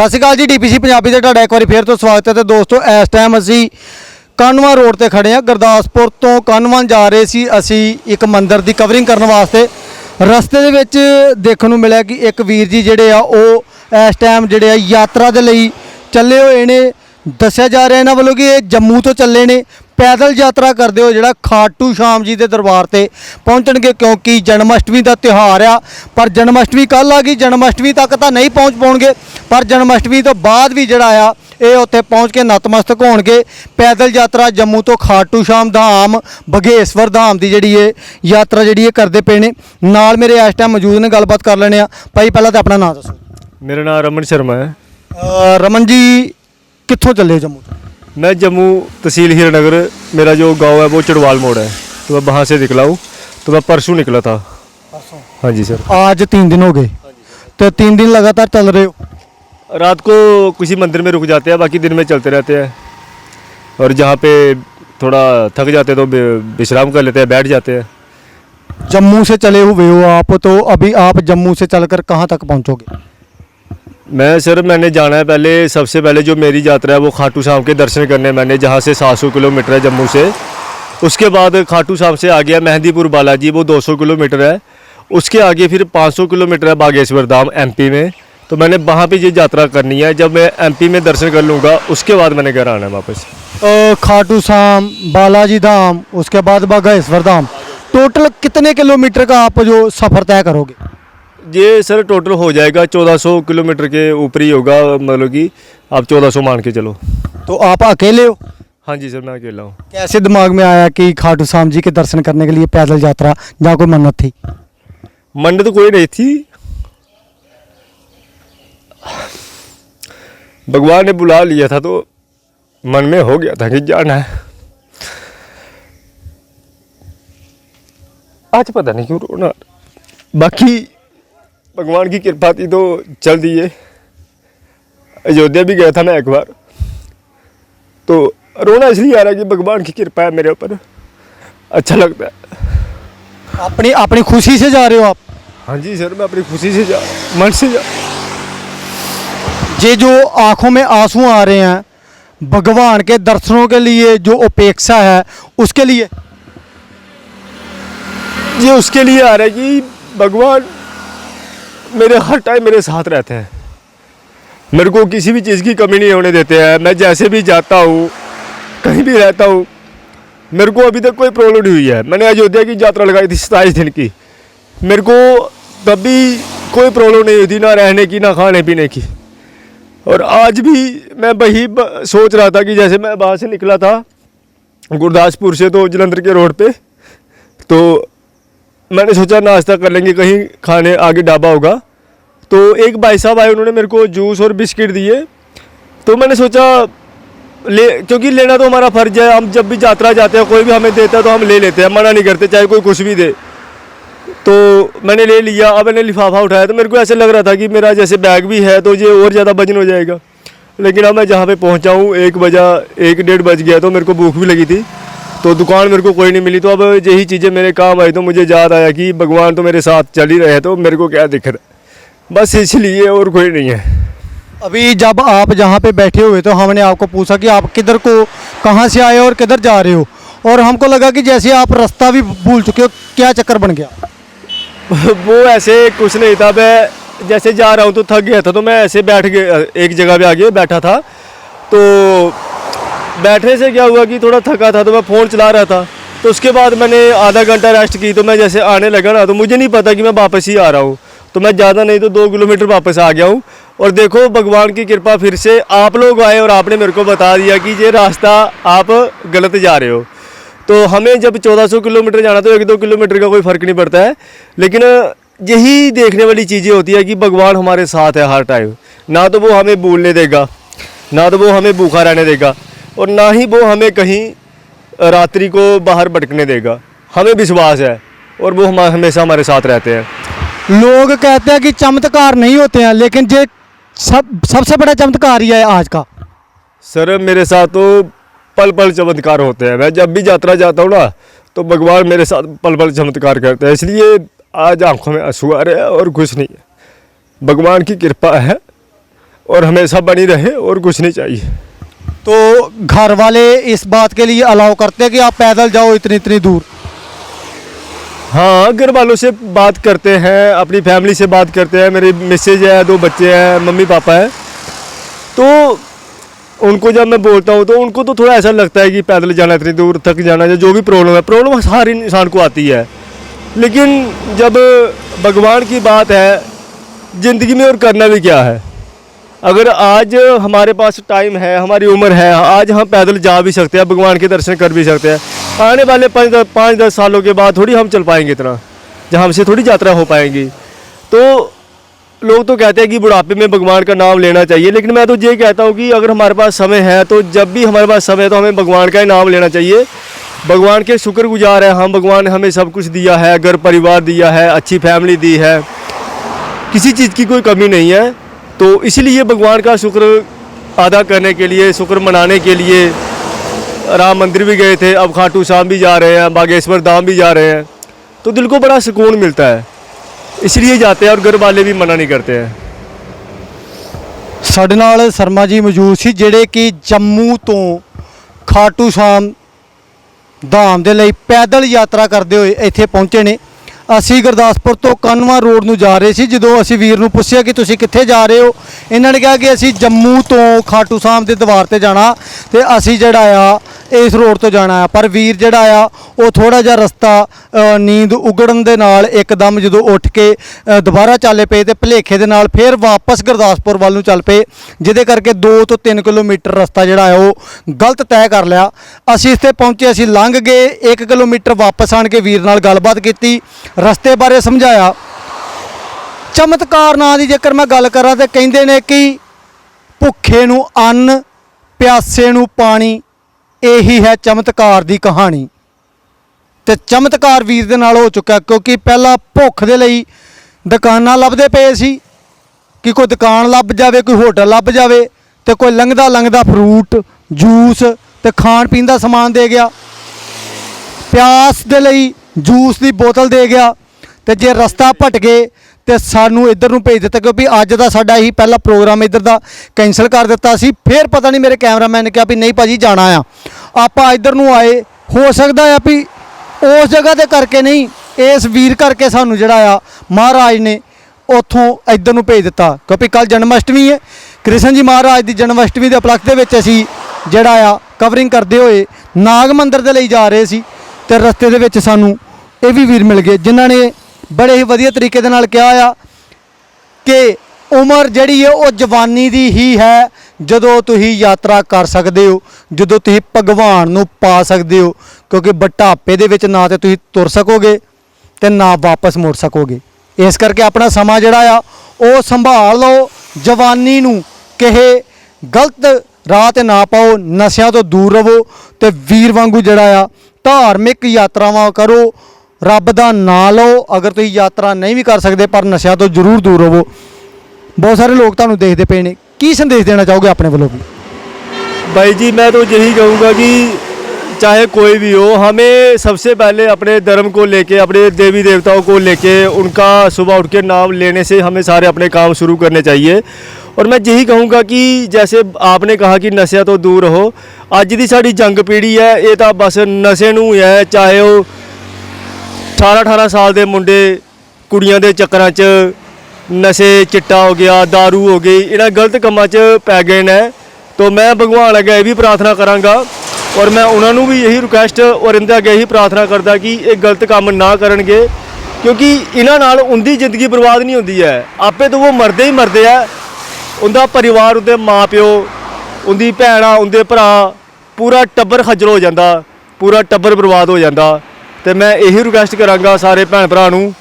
ਸਤਿ ਸ਼੍ਰੀ ਅਕਾਲ ਜੀ, ਡੀਪੀਸੀ ਪੰਜਾਬੀ ਦੇ ਤੁਹਾਡਾ ਇੱਕ ਵਾਰੀ ਫੇਰ ਤੋਂ ਸਵਾਗਤ ਹੈ ਤੇ ਦੋਸਤੋ, ਇਸ ਟਾਈਮ ਅਸੀਂ ਕਾਨਵਾ ਰੋਡ ਤੇ ਖੜੇ ਹਾਂ। ਗੁਰਦਾਸਪੁਰ ਤੋਂ ਕਾਨਵਾ ਜਾ ਰਹੇ ਸੀ ਅਸੀਂ ਇੱਕ ਮੰਦਿਰ ਦੀ ਕਵਰਿੰਗ ਕਰਨ ਵਾਸਤੇ। ਰਸਤੇ ਦੇ ਵਿੱਚ ਦੇਖਣ ਨੂੰ ਮਿਲਿਆ ਕਿ ਇੱਕ ਵੀਰ ਜੀ ਜਿਹੜੇ ਆ, ਉਹ ਇਸ ਟਾਈਮ ਜਿਹੜੇ ਆ ਯਾਤਰਾ ਦੇ ਲਈ ਚੱਲੇ ਹੋਏ ਨੇ। ਦੱਸਿਆ ਜਾ ਰਿਹਾ ਇਹਨਾਂ ਵੱਲੋਂ ਕਿ ਇਹ ਜੰਮੂ ਤੋਂ ਚੱਲੇ ਨੇ। ਪੈਦਲ ਯਾਤਰਾ ਕਰਦੇ ਹੋ ਜਿਹੜਾ ਖਾਟੂ ਸ਼ਾਮ ਜੀ ਦੇ ਦਰਬਾਰ ਤੇ ਪਹੁੰਚਣਗੇ ਕਿਉਂਕਿ ਜਨਮ ਅਸ਼ਟਮੀ ਦਾ ਤਿਉਹਾਰ ਆ। ਪਰ ਜਨਮ ਅਸ਼ਟਮੀ ਕੱਲ ਆ ਗਈ ਜਨਮ ਅਸ਼ਟਮੀ ਤੱਕ ਤਾਂ ਨਹੀਂ ਪਹੁੰਚ ਪਾਉਣਗੇ। ਪਰ ਜਨਮ ਅਸ਼ਟਮੀ ਤੋਂ ਬਾਅਦ ਵੀ ਜਿਹੜਾ ਆ ਇਹ ਉੱਥੇ ਪਹੁੰਚ ਕੇ ਨਤਮਸਤਕ ਹੋਣਗੇ। ਪੈਦਲ ਯਾਤਰਾ ਜੰਮੂ ਤੋਂ ਖਾਟੂ ਸ਼ਾਮ ਧਾਮ ਬਗੇਸ਼ਵਰ ਧਾਮ ਦੀ ਜਿਹੜੀ ਇਹ ਯਾਤਰਾ ਜਿਹੜੀ ਇਹ ਕਰਦੇ ਪਏ ਨੇ। ਨਾਲ ਮੇਰੇ ਇਸ ਟਾਈਮ ਮੌਜੂਦ ਨੇ ਗੱਲਬਾਤ ਕਰ ਲੈਣੇ ਆ ਭਾਈ ਪਹਿਲਾਂ ਤਾਂ ਆਪਣਾ ਨਾਮ ਦੱਸੋ। ਮੇਰਾ ਨਾਮ ਰਮਨ ਸ਼ਰਮਾ ਹੈ। ਰਮਨ ਜੀ ਕਿੱਥੋਂ ਚੱਲੇ ਹੋ ਜੰਮੂ ਤੋਂ? मैं जम्मू तहसील हीरानगर मेरा जो गाँव है वो चड़वाल मोड़ है। तो मैं वहाँ से निकला हूँ तो मैं परसों निकला था। हाँ जी सर। आज तीन दिन हो गए। तो तीन दिन लगातार चल रहे हो? रात को किसी मंदिर में रुक जाते हैं बाकी दिन में चलते रहते हैं। और जहाँ पे थोड़ा थक जाते हैं तो विश्राम कर लेते हैं बैठ जाते हैं। जम्मू से चले हुए हो आप तो अभी आप जम्मू से चलकर कहाँ तक पहुँचोगे? मैं सर मैंने जाना है पहले, सबसे पहले जो मेरी यात्रा है वो खाटू श्याम के दर्शन करने मैंने, जहाँ से 700 किलोमीटर है जम्मू से। उसके बाद खाटू श्याम से आ गया मेहंदीपुर बालाजी, वो 200 किलोमीटर है। उसके आगे फिर 500 किलोमीटर है बागेश्वर धाम एमपी में। तो मैंने वहाँ पे ये यात्रा करनी है, जब मैं एमपी में दर्शन कर लूँगा, उसके बाद मैंने घर आना है वापस। खाटू श्याम बालाजी धाम, उसके बाद बागेश्वर धाम। टोटल कितने किलोमीटर का आप जो सफ़र तय करोगे? ये सर टोटल हो जाएगा 1400 किलोमीटर के ऊपर ही होगा मतलब कि आप 1400 मान के चलो। तो आप अकेले हो? हाँ जी सर मैं अकेला हूँ। कैसे दिमाग में आया कि खाटू श्याम जी के दर्शन करने के लिए पैदल यात्रा जहाँ कोई मन्नत थी? मन्नत तो कोई नहीं थी। भगवान ने बुला लिया था तो मन में हो गया था कि जाना है। आज पता नहीं क्यों रोना। बाकी भगवान की कृपा थी तो चल दिए। अयोध्या भी गया था मैं एक बार। तो रोना इसलिए आ रहा है कि भगवान की कृपा है मेरे ऊपर। अच्छा लगता है। अपनी अपनी खुशी से जा रहे हो आप? हाँ जी सर मैं अपनी खुशी से जा मन से जा ये जो आँखों में आँसू आ रहे हैं भगवान के दर्शनों के लिए जो अपेक्षा है उसके लिए? ये उसके लिए आ रहा है कि भगवान मेरे हर टाइम मेरे साथ रहते हैं। मेरे को किसी भी चीज़ की कमी नहीं होने देते हैं। मैं जैसे भी जाता हूँ, कहीं भी रहता हूँ, मेरे को अभी तक कोई प्रॉब्लम नहीं हुई है। मैंने अयोध्या की यात्रा लगाई थी सताईस दिन की। मेरे को तब भी कोई प्रॉब्लम नहीं हुई थी, ना रहने की, ना खाने पीने की। और आज भी मैं वही सोच रहा था कि जैसे मैं वहाँ से निकला था, गुरदासपुर से तो जलंधर के रोड पे तो मैंने सोचा नाश्ता कर लेंगे, कहीं खाने आगे ढाबा होगा। तो एक भाई साहब आए, उन्होंने मेरे को जूस और बिस्किट दिए। तो मैंने सोचा ले, क्योंकि लेना तो हमारा फ़र्ज़ है, हम जब भी यात्रा जाते हैं, कोई भी हमें देता है तो हम ले लेते हैं, मना नहीं करते, चाहे कोई कुछ भी दे। तो मैंने ले लिया, अब मैंने लिफाफा उठाया तो मेरे को ऐसे लग रहा था कि मेरा जैसे बैग भी है तो ये और ज़्यादा वज़न हो जाएगा। लेकिन अब मैं जहाँ पे पहुँचा हूँ, एक बजा, एक डेढ़ बज गया तो मेरे को भूख भी लगी थी। तो दुकान मेरे को कोई नहीं मिली। तो अब यही चीज़ें मेरे काम आई तो मुझे याद आया कि भगवान तो मेरे साथ चल ही रहे तो मेरे को क्या दिक्कत है। बस इसलिए और कोई नहीं है। अभी जब आप जहाँ पे बैठे हुए तो हमने आपको पूछा कि आप किधर को कहाँ से आए और किधर जा रहे हो? और हमको लगा कि जैसे आप रास्ता भी भूल चुके हो क्या चक्कर बन गया? वो ऐसे कुछ नहीं था। मैं जैसे जा रहा हूँ तो थक गया था तो मैं ऐसे बैठ गया एक जगह पे आगे बैठा था। तो बैठने से क्या हुआ कि थोड़ा थका था तो मैं फ़ोन चला रहा था। तो उसके बाद मैंने आधा घंटा रेस्ट की तो मैं जैसे आने लगा ना तो मुझे नहीं पता कि मैं वापस ही आ रहा हूँ। तो मैं ज़्यादा नहीं तो दो किलोमीटर वापस आ गया हूँ। और देखो, भगवान की कृपा फिर से आप लोग आए और आपने मेरे को बता दिया कि ये रास्ता आप गलत जा रहे हो। तो हमें जब 1400 किलोमीटर जाना तो एक दो किलोमीटर का कोई फ़र्क नहीं पड़ता है। लेकिन यही देखने वाली चीज़ें होती है कि भगवान हमारे साथ है हर टाइम ना तो वो हमें भूलने देगा, ना तो वो हमें भूखा रहने देगा। और ना ही वो हमें कहीं रात्रि को बाहर भटकने देगा। हमें विश्वास है और वो हम हमेशा हमारे साथ रहते हैं। लोग कहते हैं कि चमत्कार नहीं होते हैं लेकिन ये सब सबसे बड़ा चमत्कार ही है आज का। सर मेरे साथ तो पल पल चमत्कार होते हैं। मैं जब भी यात्रा जाता हूँ ना तो भगवान मेरे साथ पल पल चमत्कार करते हैं। इसलिए आज आँखों में आँसू आ रहे हैं और कुछ नहीं। है भगवान की कृपा है और हमेशा बनी रहे और कुछ नहीं चाहिए। तो घर वाले इस बात के लिए अलाउ करते हैं कि आप पैदल जाओ इतनी इतनी दूर? हाँ घर वालों से बात करते हैं, अपनी फैमिली से बात करते हैं। मेरे मिसेज है, दो बच्चे हैं, मम्मी पापा हैं। तो उनको जब मैं बोलता हूँ तो उनको तो थोड़ा ऐसा लगता है कि पैदल जाना, इतनी दूर तक जाना या जो भी प्रॉब्लम है। प्रॉब्लम हर इंसान को आती है। लेकिन जब भगवान की बात है, ज़िंदगी में और करना भी क्या है? अगर आज हमारे पास टाइम है, हमारी उम्र है, आज हम पैदल जा भी सकते हैं, भगवान के दर्शन कर भी सकते हैं। आने वाले पाँच दस पाँच दस सालों के बाद थोड़ी हम चल पाएँगे इतना, जहाँ हमसे थोड़ी यात्रा हो पाएँगी। तो लोग तो कहते हैं कि बुढ़ापे में भगवान का नाम लेना चाहिए, लेकिन मैं तो ये कहता हूँ कि अगर हमारे पास समय है तो जब भी हमारे पास समय है तो हमें भगवान का ही नाम लेना चाहिए। भगवान के शुक्रगुजार है हम, भगवान ने हमें सब कुछ दिया है, घर परिवार दिया है, अच्छी फैमिली दी है। किसी चीज़ की कोई कमी नहीं है। तो इसीलिए भगवान का शुक्र अदा करने के लिए शुक्र मनाने के लिए राम मंदिर भी गए थे अब खाटू श्याम भी जा रहे हैं बागेश्वर धाम भी जा रहे हैं तो दिल को बड़ा सुकून मिलता है इसलिए जाते हैं और घर वाले भी मना नहीं करते हैं ਸਾਡੇ ਨਾਲ ਸ਼ਰਮਾ ਜੀ ਮੌਜੂਦ ਸੀ ਜਿਹੜੇ ਕਿ ਜੰਮੂ ਤੋਂ ਖਾਟੂ ਸ਼ਾਮ ਧਾਮ ਦੇ ਲਈ ਪੈਦਲ ਯਾਤਰਾ ਕਰਦੇ ਹੋਏ ਇੱਥੇ ਪਹੁੰਚੇ ਨੇ ਅਸੀਂ ਗੁਰਦਾਸਪੁਰ ਤੋਂ ਕਾਨਵਾ ਰੋਡ ਨੂੰ ਜਾ ਰਹੇ ਸੀ, ਜਦੋਂ ਅਸੀਂ ਵੀਰ ਨੂੰ ਪੁੱਛਿਆ ਕਿ ਤੁਸੀਂ ਕਿੱਥੇ ਜਾ ਰਹੇ ਹੋ, ਇਹਨਾਂ ਨੇ ਕਿਹਾ ਕਿ ਅਸੀਂ ਜੰਮੂ ਤੋਂ ਖਾਟੂ ਸਾਹਿਬ ਦੇ ਦਰਬਾਰ ਤੇ ਜਾਣਾ ਤੇ ਅਸੀਂ ਜਿਹੜਾ ਆ, ਇਸ ਰੋਡ ਤੋਂ ਜਾਣਾ ਆ। ਪਰ ਵੀਰ ਜਿਹੜਾ ਆ, ਉਹ ਥੋੜਾ ਜਿਹਾ ਰਸਤਾ ਨੀਂਦ ਉਗੜਨ ਦੇ ਨਾਲ ਇੱਕਦਮ ਜਦੋਂ ਉੱਠ ਕੇ ਦੁਬਾਰਾ ਚੱਲੇ ਪਏ ਤੇ ਭਲੇਖੇ ਦੇ ਨਾਲ ਫੇਰ ਵਾਪਸ ਗੁਰਦਾਸਪੁਰ ਵੱਲ ਨੂੰ ਚੱਲ ਪਏ, ਜਿਹਦੇ ਕਰਕੇ 2 ਤੋਂ 3 ਕਿਲੋਮੀਟਰ ਰਸਤਾ ਜਿਹੜਾ ਆ, ਉਹ ਗਲਤ ਤੈਅ ਕਰ ਲਿਆ। ਅਸੀਂ ਇੱਥੇ ਪਹੁੰਚੇ, ਅਸੀਂ ਲੰਘ ਗਏ 1 ਕਿਲੋਮੀਟਰ ਵਾਪਸ ਆਣ ਕੇ ਵੀਰ ਨਾਲ ਗੱਲਬਾਤ ਕੀਤੀ। ਰਸਤੇ ਬਾਰੇ ਸਮਝਾਇਆ। ਚਮਤਕਾਰ ਨਾਂ ਦੀ ਜੇਕਰ ਮੈਂ ਗੱਲ ਕਰਾਂ ਤੇ ਕਹਿੰਦੇ ਨੇ ਕਿ ਭੁੱਖੇ ਨੂੰ ਅੰਨ, ਪਿਆਸੇ ਨੂੰ ਪਾਣੀ, ਇਹੀ ਹੈ ਚਮਤਕਾਰ ਦੀ ਕਹਾਣੀ। ਤੇ ਚਮਤਕਾਰ ਵੀਰ ਦੇ ਨਾਲ ਹੋ ਚੁੱਕਾ ਕਿਉਂਕਿ ਪਹਿਲਾਂ ਭੁੱਖ ਦੇ ਲਈ ਦੁਕਾਨਾਂ ਲੱਭਦੇ ਪਏ ਸੀ ਕਿ ਕੋਈ ਦੁਕਾਨ ਲੱਭ ਜਾਵੇ, ਕੋਈ ਹੋਟਲ ਲੱਭ ਜਾਵੇ ਤੇ ਕੋਈ ਲੰਘਦਾ ਲੰਘਦਾ ਫਰੂਟ ਜੂਸ ਤੇ ਖਾਣ ਪੀਣ ਦਾ ਸਮਾਨ ਦੇ ਗਿਆ। ਪਿਆਸ ਦੇ ਲਈ ਜੂਸ ਦੀ ਬੋਤਲ ਦੇ ਗਿਆ ਤੇ ਜੇ ਰਸਤਾ ਭਟਕੇ ਤੇ ਸਾਨੂੰ ਇੱਧਰ ਨੂੰ ਭੇਜ ਦਿੱਤਾ ਕਿਉਂਕਿ ਅੱਜ ਦਾ ਸਾਡਾ ਇਹੀ ਪਹਿਲਾ ਪ੍ਰੋਗਰਾਮ ਇੱਧਰ ਦਾ ਕੈਨਸਲ ਕਰ ਦਿੱਤਾ ਸੀ। ਫਿਰ ਪਤਾ ਨਹੀਂ ਮੇਰੇ ਕੈਮਰਾਮੈਨ ਨੇ ਕਿਹਾ ਵੀ ਨਹੀਂ ਭਾਜੀ ਜਾਣਾ ਆ। ਆਪਾਂ ਇੱਧਰ ਨੂੰ ਆਏ। ਹੋ ਸਕਦਾ ਆ ਵੀ ਉਸ ਜਗ੍ਹਾ ਤੇ ਕਰਕੇ ਨਹੀਂ, ਇਸ ਵੀਰ ਕਰਕੇ ਸਾਨੂੰ ਜਿਹੜਾ ਆ ਮਹਾਰਾਜ ਨੇ ਉੱਥੋਂ ਇੱਧਰ ਨੂੰ ਭੇਜ ਦਿੱਤਾ। ਕਿਉਂਕਿ ਕੱਲ ਜਨਮ ਅਸ਼ਟਮੀ ਹੈ। ਕ੍ਰਿਸ਼ਨ ਜੀ ਮਹਾਰਾਜ ਦੀ ਜਨਮ ਅਸ਼ਟਮੀ ਦੇ ਉਪਲਕਸ਼ ਦੇ ਵਿੱਚ ਅਸੀਂ ਜਿਹੜਾ ਆ ਕਵਰਿੰਗ ਕਰਦੇ ਹੋਏ ਨਾਗ ਮੰਦਿਰ ਦੇ ਲਈ ਜਾ ਰਹੇ ਸੀ। ਤੇ ਰਸਤੇ ਦੇ ਵਿੱਚ ਸਾਨੂੰ ਇਹ ਵੀ ਵੀਰ ਮਿਲ ਗਏ, ਜਿਨ੍ਹਾਂ ਨੇ ਬੜੇ ਹੀ ਵਧੀਆ ਤਰੀਕੇ ਦੇ ਨਾਲ ਕਿਹਾ ਆ ਕਿ ਉਮਰ ਜਿਹੜੀ ਹੈ ਉਹ ਜਵਾਨੀ ਦੀ ਹੀ ਹੈ, ਜਦੋਂ ਤੁਸੀਂ ਯਾਤਰਾ ਕਰ ਸਕਦੇ ਹੋ, ਜਦੋਂ ਤੁਸੀਂ ਭਗਵਾਨ ਨੂੰ ਪਾ ਸਕਦੇ ਹੋ, ਕਿਉਂਕਿ ਬਟਾਪੇ ਦੇ ਵਿੱਚ ਨਾ ਤੇ ਤੁਸੀਂ ਤੁਰ ਸਕੋਗੇ ਤੇ ਨਾ ਵਾਪਸ ਮੁੜ ਸਕੋਗੇ। ਇਸ ਕਰਕੇ ਆਪਣਾ ਸਮਾਂ ਜਿਹੜਾ ਆ, ਉਹ ਸੰਭਾਲ ਲਓ, ਜਵਾਨੀ ਨੂੰ ਕਿਸੇ ਗਲਤ ਰਾਹ ਤੇ ਨਾ ਪਾਓ, ਨਸ਼ਿਆਂ ਤੋਂ ਦੂਰ ਰਹੋ ਤੇ ਵੀਰ ਵਾਂਗੂ ਜਿਹੜਾ ਆ ਧਾਰਮਿਕ ਯਾਤਰਾਵਾਂ ਕਰੋ ਰੱਬ ਦਾ ਨਾਂ ਲਓ ਅਗਰ ਤੁਸੀਂ ਯਾਤਰਾ ਨਹੀਂ ਵੀ ਕਰ ਸਕਦੇ ਪਰ ਨਸ਼ਿਆਂ ਤੋਂ ਜ਼ਰੂਰ ਦੂਰ ਰਹੋ ਬਹੁਤ ਸਾਰੇ ਲੋਕ ਤੁਹਾਨੂੰ ਦੇਖਦੇ ਪਏ ਨੇ ਕੀ ਸੰਦੇਸ਼ ਦੇਣਾ ਚਾਹੋਗੇ ਆਪਣੇ ਵੱਲੋਂ ਵੀ भाई जी मैं तो यही कहूँगा कि चाहे कोई भी हो हमें सबसे पहले अपने धर्म को लेके अपने देवी देवताओं को लेके उनका सुबह उठ के नाम लेने से हमें सारे अपने काम शुरू करने चाहिए और मैं यही कहूँगा कि जैसे आपने कहा कि नशे तो दूर रहो ਅੱਜ ਦੀ ਸਾਡੀ ਜੰਗ ਪੀੜ੍ਹੀ ਹੈ ਇਹ ਤਾਂ ਬਸ ਨਸ਼ੇ ਨੂੰ ਹੀ ਹੈ ਚਾਹੇ ਉਹ 18 18 ਸਾਲ ਦੇ ਮੁੰਡੇ ਕੁੜੀਆਂ ਦੇ ਚੱਕਰਾਂ 'ਚ ਨਸ਼ੇ ਚਿੱਟਾ ਹੋ ਗਿਆ दारू ਹੋ ਗਈ ਇਹਨਾਂ ਗਲਤ ਕੰਮਾਂ 'ਚ ਪੈ ਗਏ ਨੇ ਤੋ ਮੈਂ ਭਗਵਾਨ ਅੱਗੇ ਇਹ ਵੀ ਪ੍ਰਾਰਥਨਾ ਕਰਾਂਗਾ ਔਰ ਮੈਂ ਉਹਨਾਂ ਨੂੰ ਵੀ ਇਹੀ ਰਿਕੁਐਸਟ ਔਰ ਇਹਦੇ ਅੱਗੇ ਇਹੀ ਪ੍ਰਾਰਥਨਾ ਕਰਦਾ ਕਿ ਇਹ ਗਲਤ ਕੰਮ ਨਾ ਕਰਨਗੇ ਕਿਉਂਕਿ ਇਹਨਾਂ ਨਾਲ ਉਹਦੀ ਜ਼ਿੰਦਗੀ ਬਰਬਾਦ ਨਹੀਂ ਹੁੰਦੀ ਹੈ ਆਪੇ ਤਾਂ ਉਹ ਮਰਦੇ ਹੀ ਮਰਦੇ ਆ ਉਹਦਾ ਪਰਿਵਾਰ ਉਹਦੇ ਮਾਪਿਓ, ਉਹਦੀ ਭੈਣਾਂ ਉਹਦੇ ਭਰਾ, ਪੂਰਾ ਟੱਬਰ ਖੱਜਲ ਹੋ ਜਾਂਦਾ, ਪੂਰਾ ਟੱਬਰ ਬਰਬਾਦ ਹੋ ਜਾਂਦਾ। ਤੇ ਮੈਂ ਇਹੀ ਰਿਕੁਐਸਟ ਕਰਾਂਗਾ ਸਾਰੇ ਭੈਣ ਭਰਾ ਨੂੰ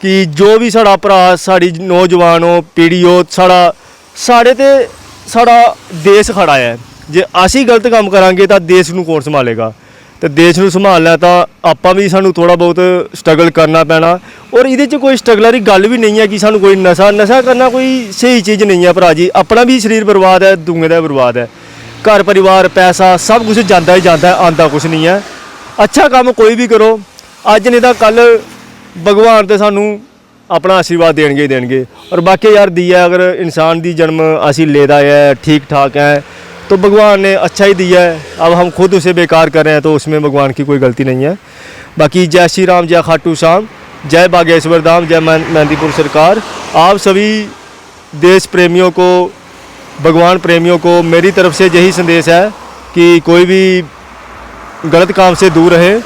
ਕਿ ਜੋ ਵੀ ਸਾਡਾ ਭਰਾ, ਸਾਡੀ ਨੌਜਵਾਨ ਹੋ, ਪੀੜ੍ਹੀ ਹੋ, ਸਾਡਾ, ਸਾਡੇ ਤੇ ਸਾਡਾ ਦੇਸ਼ ਖੜਾ ਹੈ। ਜੇ ਅਸੀਂ ਗਲਤ ਕੰਮ ਕਰਾਂਗੇ ਤਾਂ ਦੇਸ਼ ਨੂੰ ਕੌਣ ਸੰਭਾਲੇਗਾ? ਤੇ ਦੇਸ਼ ਨੂੰ ਸੰਭਾਲ ਲੈ ਤਾਂ ਆਪਾਂ ਵੀ ਸਾਨੂੰ ਥੋੜਾ ਬਹੁਤ ਸਟਰਗਲ ਕਰਨਾ ਪੈਣਾ। ਔਰ ਇਹਦੇ 'ਚ ਕੋਈ ਸਟਰਗਲ ਵਾਲੀ ਗੱਲ ਵੀ ਨਹੀਂ ਹੈ ਕਿ ਸਾਨੂੰ ਕੋਈ ਨਸ਼ਾ ਨਸ਼ਾ ਕਰਨਾ ਕੋਈ ਸਹੀ ਚੀਜ਼ ਨਹੀਂ ਹੈ ਭਰਾ ਜੀ। ਆਪਣਾ ਵੀ ਸਰੀਰ ਬਰਬਾਦ ਹੈ ਦੁਨੀਆ ਦਾ ਬਰਬਾਦ ਹੈ। ਘਰ, ਪਰਿਵਾਰ, ਪੈਸਾ ਸਭ ਕੁਝ ਜਾਂਦਾ ਹੀ ਜਾਂਦਾ ਹੈ ਆਂਦਾ ਕੁਝ ਨਹੀਂ ਹੈ। ਅੱਛਾ ਕੰਮ ਕੋਈ ਵੀ ਕਰੋ, ਅੱਜ ਨਹੀਂ ਤਾਂ ਕੱਲ ਭਗਵਾਨ ਤੇ ਸਾਨੂੰ ਆਪਣਾ ਆਸ਼ੀਰਵਾਦ ਦੇਣਗੇ ਦੇਣਗੇ। ਔਰ ਬਾਕੀ ਯਾਰ ਦੀਆ, ਅਗਰ ਇਨਸਾਨ ਦੀ ਜਨਮ ਅਸੀਂ ਲੈਦਾ ਹੈ ਠੀਕ ਠਾਕ ਹੈ तो भगवान ने अच्छा ही दिया है। अब हम खुद उसे बेकार कर रहे हैं तो उसमें भगवान की कोई गलती नहीं है। बाकी जय श्री राम, जय खाटू श्याम, जय बागेश्वर धाम, जय मेहंदीपुर सरकार। आप सभी देश प्रेमियों को, भगवान प्रेमियों को मेरी तरफ़ से यही संदेश है कि कोई भी गलत काम से दूर रहे,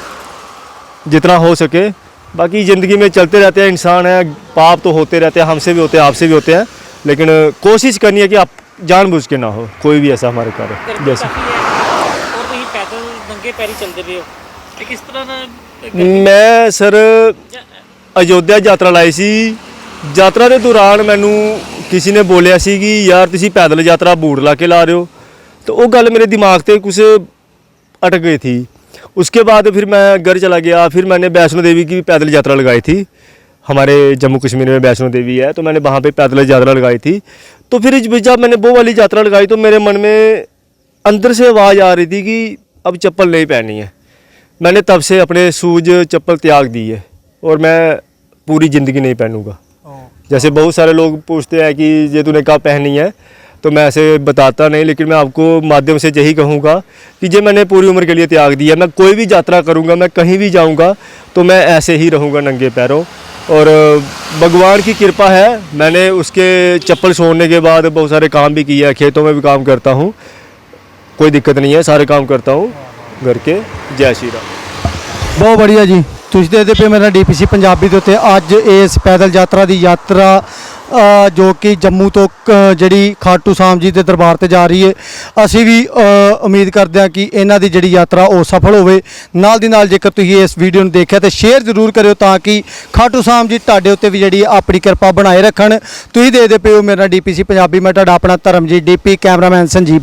जितना हो सके। बाकी ज़िंदगी में चलते रहते हैं, इंसान है, पाप तो होते रहते हैं, हमसे भी होते हैं, आपसे भी होते हैं, लेकिन कोशिश करनी है कि आप जानबूझ के ना हो कोई भी ऐसा हमारे कार्य ਗਰਮੀ जैसे ਕਾਫੀ ਹੈ ਔਰ ਤੁਸੀਂ ਪੈਦਲ ਨੰਗੇ ਪੈਰੀ ਚੱਲਦੇ ਪਏ ਹੋ ਤੇ ਕਿਸ ਤਰ੍ਹਾਂ ਦਾ ਗਰਮੀ ਮੈਂ ਸਰ ਜਾਂ- ਅਯੋਧਿਆ ਯਾਤਰਾ ਲਾਈ ਸੀ ਯਾਤਰਾ ਦੇ ਦੌਰਾਨ ਮੈਨੂੰ ਕਿਸੇ ਨੇ ਬੋਲਿਆ ਸੀ ਕਿ ਯਾਰ ਤੁਸੀਂ ਪੈਦਲ ਯਾਤਰਾ ਬੂਟ ਲਾ ਕੇ ਲਾ ਰਹੇ ਹੋ तो वो गल मेरे दिमाग पे कुछ अटक गई थी उसके बाद फिर मैं घर चला गया फिर मैंने वैष्णो देवी की पैदल यात्रा लगाई थी हमारे जम्मू कश्मीर में वैष्णो देवी है तो मैंने वहाँ पे पैदल यात्रा लगाई थी। तो फिर जब मैंने वो वाली यात्रा लगाई तो मेरे मन में अंदर से आवाज़ आ रही थी कि अब चप्पल नहीं पहननी है। मैंने तब से अपने शूज़ चप्पल त्याग दी है और मैं पूरी ज़िंदगी नहीं पहनूँगा। जैसे बहुत सारे लोग पूछते हैं कि ये तूने कब पहनी है तो मैं ऐसे बताता नहीं लेकिन मैं आपको माध्यम से यही कहूँगा कि ये मैंने पूरी उम्र के लिए त्याग दिया। मैं कोई भी यात्रा करूँगा मैं कहीं भी जाऊँगा तो मैं ऐसे ही रहूँगा नंगे पैरों। और भगवान की कृपा है। मैंने उसके चप्पल छोड़ने के बाद बहुत सारे काम भी किए हैं। खेतों में भी काम करता हूँ। कोई दिक्कत नहीं है, सारे काम करता हूँ। घर के। जय श्री राम। ਬਹੁਤ ਬੜੀਆ ਜੀ। ਤੁਸੀਂ ਦੇਖਦੇ ਪਏ ਮੇਰਾ ਡੀਪੀਸੀ ਪੰਜਾਬੀ ਦੇ ਉੱਤੇ ਅੱਜ ਇਸ ਪੈਦਲ ਯਾਤਰਾ ਦੀ ਯਾਤਰਾ ਜੋ ਕਿ ਜੰਮੂ ਤੋਂ ਕ- ਜਿਹੜੀ ਖਾਟੂ ਸ਼ਾਮ ਜੀ ਦੇ ਦਰਬਾਰ ਤੇ ਜਾ ਰਹੀ ਹੈ। ਅਸੀਂ ਵੀ ਉਮੀਦ ਕਰਦੇ ਹਾਂ ਕਿ ਇਹਨਾਂ ਦੀ ਜਿਹੜੀ ਯਾਤਰਾ ਉਹ ਸਫਲ ਹੋਵੇ। ਨਾਲ ਦੀ ਨਾਲ ਜੇਕਰ ਤੁਸੀਂ ਇਸ ਵੀਡੀਓ ਨੂੰ ਦੇਖਿਆ ਤੇ ਸ਼ੇਅਰ ਜ਼ਰੂਰ ਕਰਿਓ ਤਾਂ ਕਿ ਖਾਟੂ ਸ਼ਾਮ ਜੀ ਤੁਹਾਡੇ ਉੱਤੇ ਵੀ ਜਿਹੜੀ ਆਪਣੀ ਕਿਰਪਾ ਬਣਾਏ ਰੱਖਣ। ਤੁਸੀਂ ਦੇਖਦੇ ਪਏ ਹੋ ਮੇਰਾ ਡੀਪੀਸੀ ਪੰਜਾਬੀ, ਮੈਂ ਤੁਹਾਡਾ ਆਪਣਾ ਧਰਮਜੀਤ ਡੀਪੀ ਕੈਮਰਾਮੈਨ ਸੰਜੀਵ